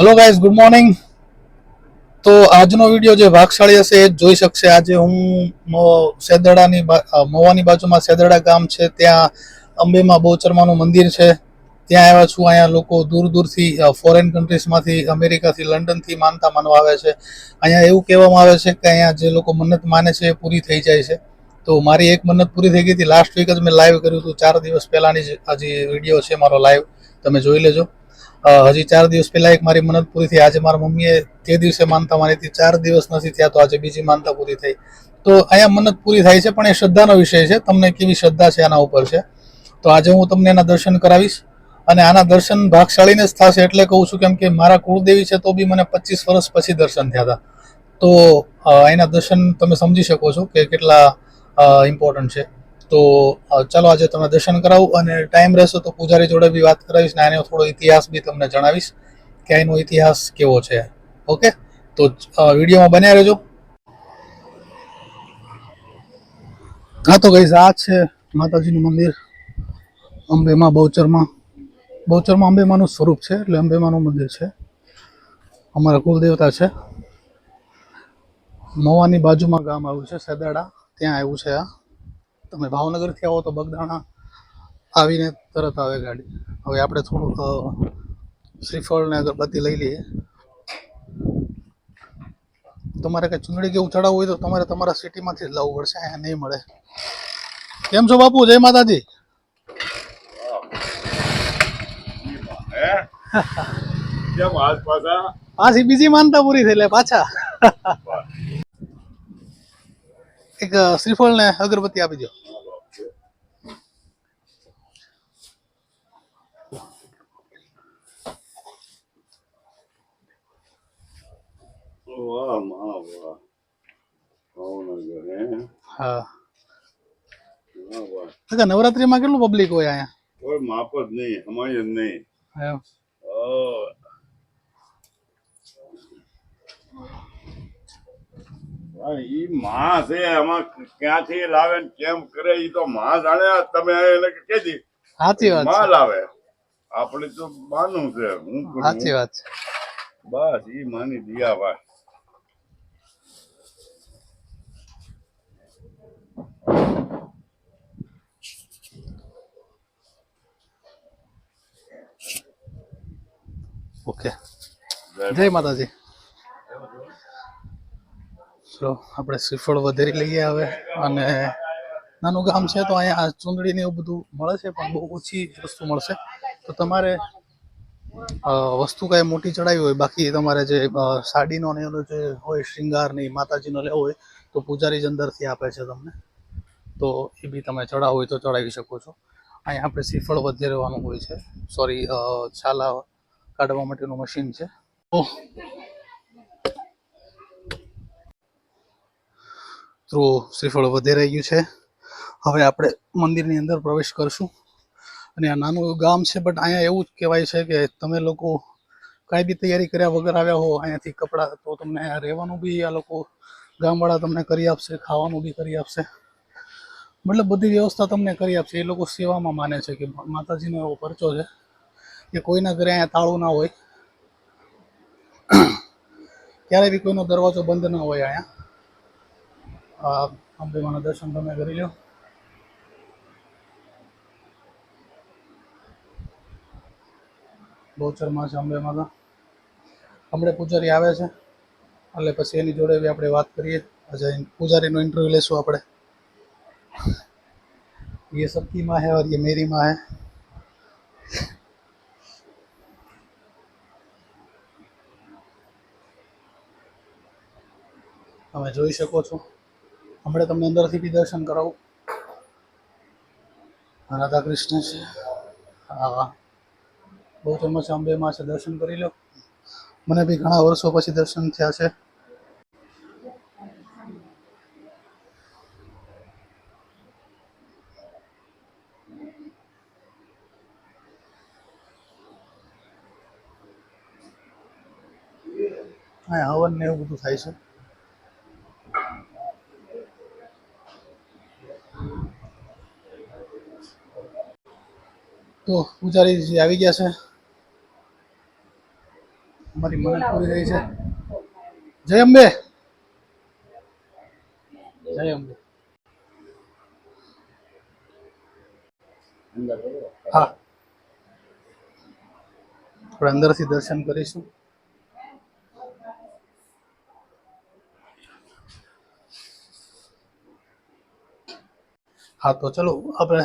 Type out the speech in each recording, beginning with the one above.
Hello guys good morning તો આજનો video જે ભાગશાળી હશે એ જોઈ શકશે. આજે હું સેદડાની મોવાની બાજુમાં સેદડા ગામ છે. ત્યાં અંબેમાં બહુચરમાનું મંદિર છે. ત્યાં આવ્યા છું. અહીંયા લોકો દૂર દૂરથી ફોરેન કન્ટ્રીઝમાંથી અમેરિકાથી, લંડનથી માનતા માનવા આવે છે. અહીંયા એવું કહેવામાં આવે છે કે અહીંયા જે લોકો મન્નત માને છે એ પૂરી થઈ જાય છે. તો મારી એક મન્નત પૂરી થઈ ગઈ હતી. લાસ્ટ વીક જ મેં લાઈવ કર્યું હતું. ચાર દિવસ પહેલાંની જ હજી વીડિયો છે મારો લાઈવ તમે જોઈ લેજો. હજી ચાર દિવસ પહેલા એક મારી મનત પૂરી થઈ. આજે મારા મમ્મીએ તે દિવસે માનતા માની હતી, ચાર દિવસ નથી થયા તો આજે બીજી માનતા પૂરી થઈ. તો અહીંયા મન્નત પૂરી થાય છે, પણ એ શ્રદ્ધાનો વિષય છે. તમને કેવી શ્રદ્ધા છે આના ઉપર છે? તો આજે હું તમને એના દર્શન કરાવીશ. અને આના દર્શન ભાગશાળીને જ થશે એટલે કહું છું કેમ કે મારા કુળદેવી છે તો બી મને પચીસ વર્ષ પછી દર્શન થયા હતા. તો એના દર્શન તમે સમજી શકો છો કે કેટલા ઇમ્પોર્ટન્ટ છે. તો ચાલો આજે તમને દર્શન કરાવું અને ટાઈમ રહેશે તો પૂજારી જોડે બી વાત કરાવીશ ને આનો થોડો ઇતિહાસ બી તમને જણાવીશ કે એનો ઇતિહાસ કેવો છે. ઓકે? તો વિડીયોમાં બન્યા રહેજો. હા, તો ગઈ આ છે માતાજીનું મંદિર. અંબેમાં, બહુચરમાં. બહુચરમાં અંબેમાનું સ્વરૂપ છે, એટલે અંબેમાનું મંદિર છે. અમારા કુલદેવતા છે. મવાની બાજુમાં ગામ આવ્યું છે, સેદાડા. ત્યાં આવ્યું છે આ. તમે ભાવનગરથી આવો તો બગદાણા આવીને તરત આવે ગાડી. હવે આપણે થોડુંક શ્રીફળ ને અગરબત્તી લઈ લઈએ. તમારે કંઈ ચૂંટણી કેવું ચડાવવું હોય તો તમારે તમારા સિટીમાંથી જ લાવવું પડશે અહીંયા નહીં મળે. કેમ છો બાપુ? જય માતાજી. પાછા પાછી? બીજી માનતા પૂરી થઈ એટલે પાછા. એક શ્રીફળ ને અગરબત્તી આપી દો. વાહમાં વાહ. ભાવનગર હે? હા. વાહ વાહ. નવરાત્રીમાં કેટલું પબ્લિક હોય અહીંયા? કોઈ માપ જ નહીં અમાય જ નહીં. ઈ માં છે એમાં ક્યાંથી લાવે ને કેમ કરે ઈ તો માં જાણે તમે એને કેજી સાચી વાતમાં લાવે. આપણે તો માનું છે હું સાચી વાત છે. બસ ઈ માની દિયા ભાઈ ઓકે. જય માતાજી. ચલો આપણે શ્રીફળ વધેરી લઈએ હવે. અને નાનું ગામ છે તો અહીંયા ચૂંદડી ને એવું બધું મળે છે, પણ બહુ ઓછી વસ્તુ મળશે. તો તમારે વસ્તુ કાંઈ મોટી ચડાવી હોય, બાકી તમારે જે સાડીનો ને એનો જે હોય શ્રીંગાર ને માતાજીનો લેવો હોય, તો પૂજારી જ અંદરથી આપે છે તમને. તો એ બી તમે ચડાવો હોય તો ચડાવી શકો છો. અહીંયા આપણે શ્રીફળ વધારવાનું હોય છે. સોરી છાલા કાઢવા માટેનું મશીન છે. તો તો શ્રીફળ વધી રહ્યું છે. હવે આપણે મંદિરની અંદર પ્રવેશ કરશું. અને આ નાનું ગામ છે બટ અહીંયા એવું જ કહેવાય છે કે તમે લોકો કાંઈ બી તૈયારી કર્યા વગર આવ્યા હો, અહીંયાથી કપડાં તો તમને અહીંયા રહેવાનું બી આ લોકો ગામવાળા તમને કરી આપશે, ખાવાનું બી કરી આપશે. મતલબ બધી વ્યવસ્થા તમને કરી આપશે. એ લોકો સેવામાં માને છે કે માતાજીનો એવો પરચો છે કે કોઈના ઘરે અહીંયા તાળું ના હોય. ક્યારેય બી કોઈનો દરવાજો બંધ ન હોય અહીંયા. અંબેમાના દર્શન તમે કરી લો બહુચરમાં છે અંબે માતા હમણાં પૂજારી આવે છે એટલે પછી એની જોડે બી આપણે વાત કરીએ આજે પૂજારીનો ઇન્ટરવ્યૂ લેશું આપણે ये सबकी माँ है और ये मेरी माँ है તમે જોઈ શકો છો હમણાં તમને અંદરથી બી દર્શન કરાવું. રાધા કૃષ્ણ છે. હા. બહુ ફેમસ છે, અંબેમાં છે, દર્શન કરી લો. મને બી ઘણા વર્ષો પછી દર્શન થયા છે. હવન ને એવું બધું થાય છે. તો પૂજારીજી આવી ગયા છે. અમારી મદદ પૂરી થઈ છે. જય અંબે. જય અંબે. હા. આપણે અંદરથી દર્શન કરીશું. હા તો ચલો આપણે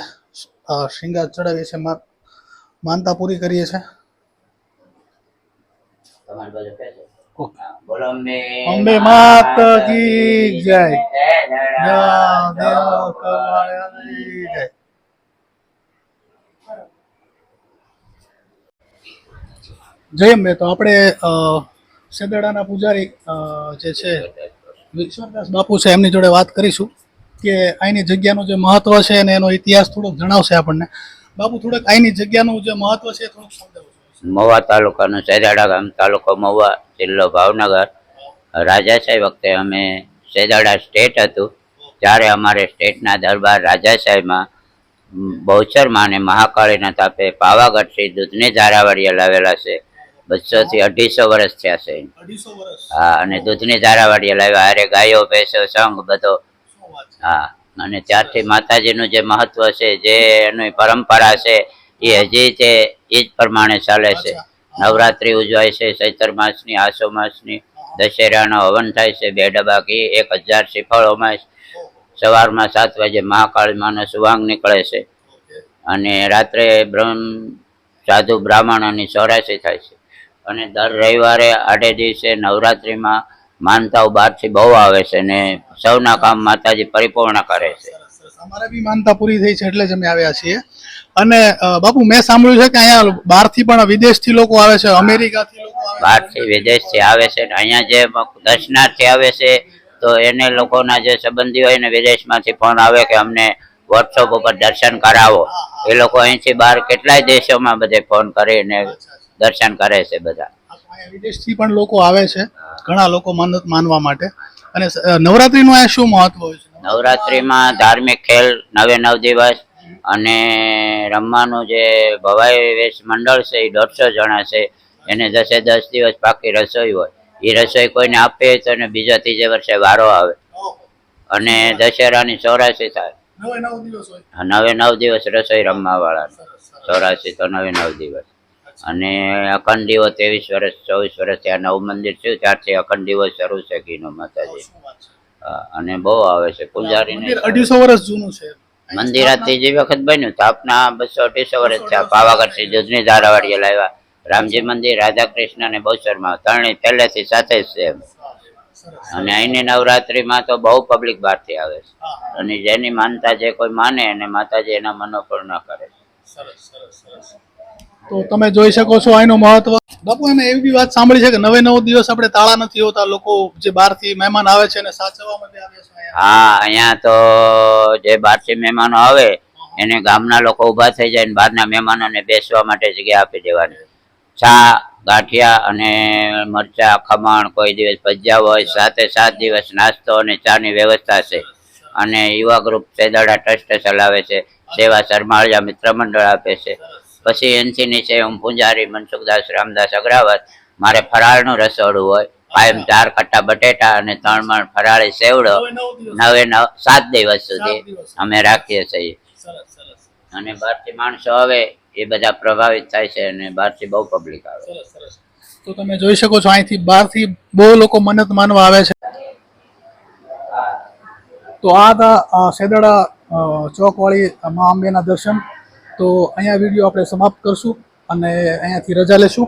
આ શૃંગાર ચડાવીએ છીએ મા- માનતા પૂરી કરીએ છીએ. અંબે માત કી જય. જય અંબે તો આપણે સેદડાના પૂજારી જે છે વિશ્વદાસ બાપુ છે એમની જોડે વાત કરીશું કે અહીંની જગ્યાનું જે મહત્વ છે અને એનો ઇતિહાસ થોડોક જણાવશે આપણને. બાપુ થોડોક અહીંની જગ્યાનું જે મહત્વ છે થોડુંક સમજાવો મવા તાલુકાનું સેદાડા ગામ તાલુકો મવા જિલ્લો ભાવનગર. રાજાશાહી વખતે અમે સેદાડા સ્ટેટ હતું. ત્યારે અમારે સ્ટેટના દરબાર રાજાશાહીમાં બહુચર માને મહાકાળીના તાપે પાવાગઢથી દૂધની ધારાવાડીએ લાવેલા છે. બસો થી અઢીસો વર્ષ થયા છે. હા અને દૂધની ધારાવાળીએ લાવ્યા. અરે ગાયો ભેંસો સંઘ બધો. હા. અને ત્યારથી માતાજીનું જે મહત્વ છે જે એની પરંપરા છે એ હજી તે એ જ પ્રમાણે ચાલે છે. નવરાત્રિ ઉજવાય છે ચૈતર માસની આસો માસની દશેરાનો હવન થાય છે બે ડબ્બા ઘી એક હજાર શિફળોમાં સવારમાં સાત વાગે મહાકાળી માનો સુવાંગ નીકળે છે. અને રાત્રે બ્રહ્મ સાધુ બ્રાહ્મણોની ચોરાશી થાય છે. અને દર રવિવારે આડે દિવસે નવરાત્રિમાં માનતાઓ બહારથી બહુ આવે છે ને સૌના કામ માતાજી પરિપૂર્ણ કરે છે. અમારે બી માનતા પૂરી થઈ છે એટલે જ અમે આવ્યા છીએ. અને બાપુ મેં સાંભળ્યું છે કે અહીંયા બહારથી પણ વિદેશથી લોકો આવે છે અમેરિકાથી લોકો બહારથી વિદેશથી આવે છે અહીંયા જે દર્શનાર્થી આવે છે તો એને લોકોના જે સંબંધી હોય ને વિદેશમાંથી ફોન આવે કે અમને વોટ્સઅપ ઉપર દર્શન કરાવો. એ લોકો અહીંથી બહાર કેટલાય દેશોમાં બધે ફોન કરીને દર્શન કરે છે બધા. વિદેશથી પણ લોકો આવે છે ઘણા લોકો માનત માનવા માટે. અને નવરાત્રીનું અહીંયા શું મહત્વ હોય છે? નવરાત્રિમાં ધાર્મિક ખેલ નવે નવ દિવસ અને રમવાનું જે ભવાઈ વેશ મંડળ છે એ દોઢસો જણા છે. એને દસે દસ દિવસ પાકી રસોઈ હોય. એ રસોઈ કોઈને આપે તો એને બીજા ત્રીજે વર્ષે વારો આવે. અને દશેરાની ચોરાસી થાય. નવે નવ દિવસ નવે નવ દિવસ રસોઈ રમવા વાળા સરસ. તો નવે નવ દિવસ. અને અખંડ દિવસ ત્રેવીસ વર્ષ ચોવીસ વર્ષ ત્યાં નવું મંદિર છે ત્યારથી અખંડ દિવસ શરૂ છે ઘીનો માતાજી. અને બહુ આવે છે પૂજારી અઢીસો વર્ષ જૂનું છે. મંદિર આથી જે વખત બન્યું સ્થાપના બસો અઢીસો વર્ષ થયા. પાવાગઢથી દૂધની ધારાવાડીએ લાવ્યા. રામજી મંદિર રાધા કૃષ્ણ અને બહુચરમાં ત્રણેય પહેલેથી સાથે જ છે. અને અહીંની નવરાત્રીમાં તો બહુ પબ્લિક બહારથી આવે છે. અને જેની માનતા જે કોઈ માને અને માતાજી એના મનોપૂર્ણ કરે. સરસ સરસ સરસ. તો તમે જોઈ શકો છો અહીંનું મહત્વ. બાપુ, અમે એવી વાત સાંભળી છે કે નવે નવ દિવસ આપણે તાળા નથી હોતા, લોકો જે બહારથી મહેમાન આવે છે એને સાચવવા માટે હા, અહીંયા તો જે બહારથી મહેમાનો આવે, એને ગામના લોકો ઊભા થઈ જાય ને બહારના મહેમાનોને બેસવા માટે જગ્યા આપી દેવાની. ચા, ગાંઠિયા અને મરચા, ખમણ, કોઈ દિવસ ભજીયા હોય, સાથે સાત દિવસ નાસ્તો અને ચાની વ્યવસ્થા છે. અને યુવા ગ્રુપ સેદાડા ટ્રસ્ટ ચલાવે છે, સેવા શર્માળિયા મિત્ર મંડળ આપે છે. પછી એનથી નીચે હું પૂંજારી મનસુખદાસ રામદાસ અગ્રાવત. મારે ફરાળનું રસોડું હોય. કાયમ ચાર કટ્ટા બટેટા અને ત્રણ મણ ફરાળી સેવડો. નવે નવ સાત દિવસ સુધી અમે રાખીએ છીએ. અને બહારથી માણસો આવે એ બધા પ્રભાવિત થાય છે અને બહારથી બહુ પબ્લિક આવે. તો તમે જોઈ શકો છો અહીંથી બહારથી બહુ લોકો મન્નત માનવા આવે છે. તો આ હતા સેદડા ચોકવાળી મા અંબેના દર્શન તો અહીંયા વીડિયો આપણે સમાપ્ત કરશું અને અહીંયાથી રજા લેશું.